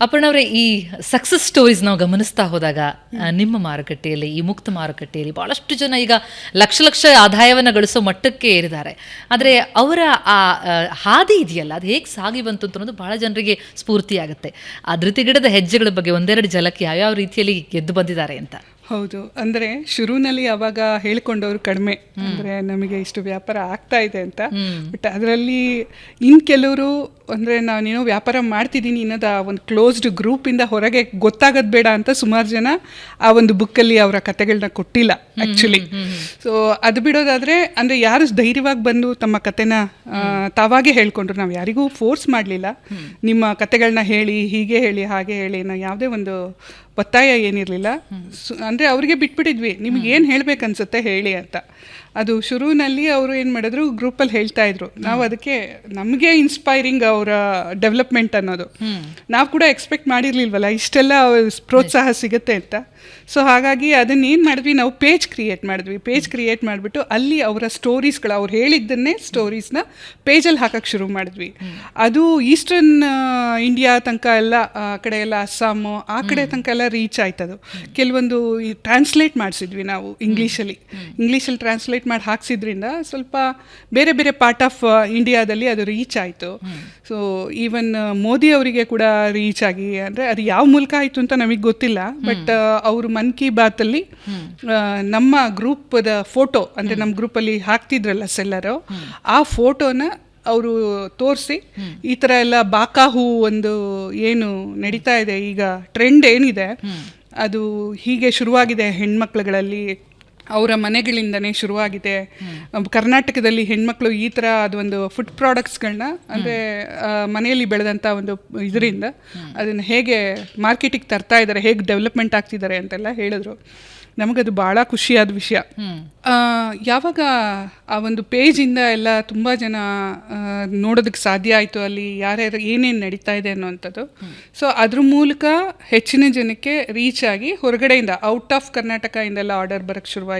ಅಪರ್ಣವ್ರೆ ಈ success stories ನಾವು ಗಮನಿಸ್ತಾ ಹೋದಾಗ ನಿಮ್ಮ ಮಾರುಕಟ್ಟೆಯಲ್ಲಿ ಈ ಮುಕ್ತ ಮಾರುಕಟ್ಟೆಯಲ್ಲಿ ಬಹಳಷ್ಟು ಜನ ಈಗ ಲಕ್ಷ ಲಕ್ಷ ಆದಾಯವನ್ನು ಗಳಿಸೋ ಮಟ್ಟಕ್ಕೆ ಏರಿದ್ದಾರೆ. ಆದರೆ ಅವರ ಆ ಆ, ಹಾದಿ ಇದೆಯಲ್ಲ ಅದು ಹೇಗೆ ಸಾಗಿ ಬಂತು ಅಂತ ಅನ್ನೋದು ಭಾಳ ಜನರಿಗೆ ಸ್ಫೂರ್ತಿಯಾಗುತ್ತೆ. ಆ ಧೃತಿಗಿಡದ ಹೆಜ್ಜೆಗಳ ಬಗ್ಗೆ ಒಂದೆರಡು ಜಲಕ್ಕೆ ಯಾವ್ಯಾವ ರೀತಿಯಲ್ಲಿ ಗೆದ್ದು ಬಂದಿದ್ದಾರೆ ಅಂತ. ಹೌದು. ಅಂದ್ರೆ ಶುರುನಲ್ಲಿ ಅವಾಗ ಹೇಳ್ಕೊಂಡವ್ರು ಕಡಿಮೆ. ಅಂದ್ರೆ ನಮಗೆ ಇಷ್ಟು ವ್ಯಾಪಾರ ಆಗ್ತಾ ಇದೆ ಅಂತ. ಬಟ್ ಅದರಲ್ಲಿ ಇನ್ ಕೆಲವರು ಅಂದ್ರೆ ನಾನೇನೋ ವ್ಯಾಪಾರ ಮಾಡ್ತಿದ್ದೀನಿ ಅನ್ನೋದು ಆ ಒಂದು ಕ್ಲೋಸ್ಡ್ ಇಂದ ಹೊರಗೆ ಗೊತ್ತಾಗದ್ ಬೇಡ ಅಂತ ಸುಮಾರು ಜನ ಆ ಒಂದು ಬುಕ್ಕಲ್ಲಿ ಅವರ ಕತೆಗಳನ್ನ ಕೊಟ್ಟಿಲ್ಲ ಆಕ್ಚುಲಿ ಸೊ ಅದು ಬಿಡೋದಾದರೆ ಅಂದ್ರೆ ಯಾರು ಧೈರ್ಯವಾಗಿ ಬಂದು ತಮ್ಮ ಕತೆನ ತಾವಾಗೆ ತಾವಾಗೇ ಹೇಳ್ಕೊಂಡ್ರು. ನಾವು ಯಾರಿಗೂ ಫೋರ್ಸ್ ಮಾಡಲಿಲ್ಲ. ನಿಮ್ಮ ಕತೆಗಳನ್ನ ಹೇಳಿ ಹೀಗೆ ಹೇಳಿ ಹಾಗೆ ಹೇಳಿ ನಾವು ಯಾವುದೇ ಒಂದು ಒತ್ತಾಯ ಏನಿರಲಿಲ್ಲ. ಅಂದರೆ ಅವ್ರಿಗೆ ಬಿಟ್ಬಿಟ್ಟಿದ್ವಿ. ನಿಮ್ಗೆ ಏನು ಹೇಳಬೇಕನ್ಸುತ್ತೆ ಹೇಳಿ ಅಂತ. ಅದು ಶುರುವಿನಲ್ಲಿ ಅವರು ಏನು ಮಾಡಿದ್ರು ಗ್ರೂಪಲ್ಲಿ ಹೇಳ್ತಾ ಇದ್ರು. ನಾವು ಅದಕ್ಕೆ ನಮಗೆ ಇನ್ಸ್ಪೈರಿಂಗ್ ಅವರ ಡೆವಲಪ್ಮೆಂಟ್ ಅನ್ನೋದು. ನಾವು ಕೂಡ ಎಕ್ಸ್ಪೆಕ್ಟ್ ಮಾಡಿರ್ಲಿಲ್ವಲ್ಲ ಇಷ್ಟೆಲ್ಲ ಪ್ರೋತ್ಸಾಹ ಸಿಗುತ್ತೆ ಅಂತ. ಸೊ ಹಾಗಾಗಿ ಅದನ್ನ ಏನು ಮಾಡಿದ್ವಿ ನಾವು ಪೇಜ್ ಕ್ರಿಯೇಟ್ ಮಾಡಿದ್ವಿ. ಪೇಜ್ ಕ್ರಿಯೇಟ್ ಮಾಡಿಬಿಟ್ಟು ಅಲ್ಲಿ ಅವರ ಸ್ಟೋರೀಸ್ಗಳು ಅವ್ರು ಹೇಳಿದ್ದನ್ನೇ ಸ್ಟೋರೀಸ್ನ ಪೇಜಲ್ಲಿ ಹಾಕೋಕ್ಕೆ ಶುರು ಮಾಡಿದ್ವಿ. ಅದು ಈಸ್ಟರ್ನ್ ಇಂಡಿಯಾ ತನಕ ಎಲ್ಲ ಆ ಕಡೆ ಎಲ್ಲ ಅಸ್ಸಾಮು ಆ ಕಡೆ ತನಕ ಎಲ್ಲ ರೀಚ್ ಆಯ್ತದು. ಕೆಲವೊಂದು ಟ್ರಾನ್ಸ್ಲೇಟ್ ಮಾಡಿಸಿದ್ವಿ ನಾವು ಇಂಗ್ಲೀಷಲ್ಲಿ ಇಂಗ್ಲೀಷಲ್ಲಿ ಟ್ರಾನ್ಸ್ಲೇಟ್ ಮಾಡಿ ಹಾಕ್ಸಿದ್ರಿಂದ ಸ್ವಲ್ಪ ಬೇರೆ ಬೇರೆ ಪಾರ್ಟ್ ಆಫ್ ಇಂಡಿಯಾದಲ್ಲಿ ಅದು ರೀಚ್ ಆಯಿತು. ಸೊ ಈವನ್ ಮೋದಿ ಅವರಿಗೆ ಕೂಡ ರೀಚ್ ಆಗಿ ಅಂದರೆ ಅದು ಯಾವ ಮೂಲಕ ಆಯಿತು ಅಂತ ನಮಗೆ ಗೊತ್ತಿಲ್ಲ. ಬಟ್ ಅವರು ಮನ್ ಕಿ ಬಾತಲ್ಲಿ ನಮ್ಮ ಗ್ರೂಪದ ಫೋಟೋ ಅಂದರೆ ನಮ್ಮ ಗ್ರೂಪಲ್ಲಿ ಹಾಕ್ತಿದ್ರಲ್ಲ ಸೆಲ್ಲರು ಆ ಫೋಟೋನ ಅವರು ತೋರಿಸಿ ಈ ಥರ ಎಲ್ಲ ಬಾಕಾಹು ಒಂದು ಏನು ನಡೀತಾ ಇದೆ ಈಗ ಟ್ರೆಂಡ್ ಏನಿದೆ ಅದು ಹೀಗೆ ಶುರುವಾಗಿದೆ ಹೆಣ್ಮಕ್ಳುಗಳಲ್ಲಿ. ಅವರ ಮನೆಗಳಿಂದನೇ ಶುರುವಾಗಿದೆ. ಕರ್ನಾಟಕದಲ್ಲಿ ಹೆಣ್ಮಕ್ಳು ಈ ಥರ ಅದೊಂದು ಫುಡ್ ಪ್ರಾಡಕ್ಟ್ಸ್ಗಳನ್ನ ಅಂದರೆ ಮನೆಯಲ್ಲಿ ಬೆಳೆದಂಥ ಒಂದು ಇದರಿಂದ ಅದನ್ನು ಹೇಗೆ ಮಾರ್ಕೆಟಿಗೆ ತರ್ತಾ ಇದ್ದಾರೆ, ಹೇಗೆ ಡೆವಲಪ್ಮೆಂಟ್ ಆಗ್ತಿದ್ದಾರೆ ಅಂತೆಲ್ಲ ಹೇಳಿದ್ರು. ನಮಗದು ಭಾಳ ಖುಷಿಯಾದ ವಿಷಯ. ಯಾವಾಗ ಆ ಒಂದು ಪೇಜಿಂದ ಎಲ್ಲ ತುಂಬ ಜನ ನೋಡೋದಕ್ಕೆ ಸಾಧ್ಯ ಆಯಿತು, ಅಲ್ಲಿ ಯಾರ್ಯಾರು ಏನೇನು ನಡೀತಾ ಇದೆ ಅನ್ನೋವಂಥದ್ದು. ಸೊ ಅದ್ರ ಮೂಲಕ ಹೆಚ್ಚಿನ ಜನಕ್ಕೆ ರೀಚ್ ಆಗಿ ಹೊರಗಡೆಯಿಂದ ಔಟ್ ಆಫ್ ಕರ್ನಾಟಕ ಇಂದೆಲ್ಲ ಆರ್ಡರ್ ಬರೋಕ್ಕೆ ಶುರುವಾಯಿತು.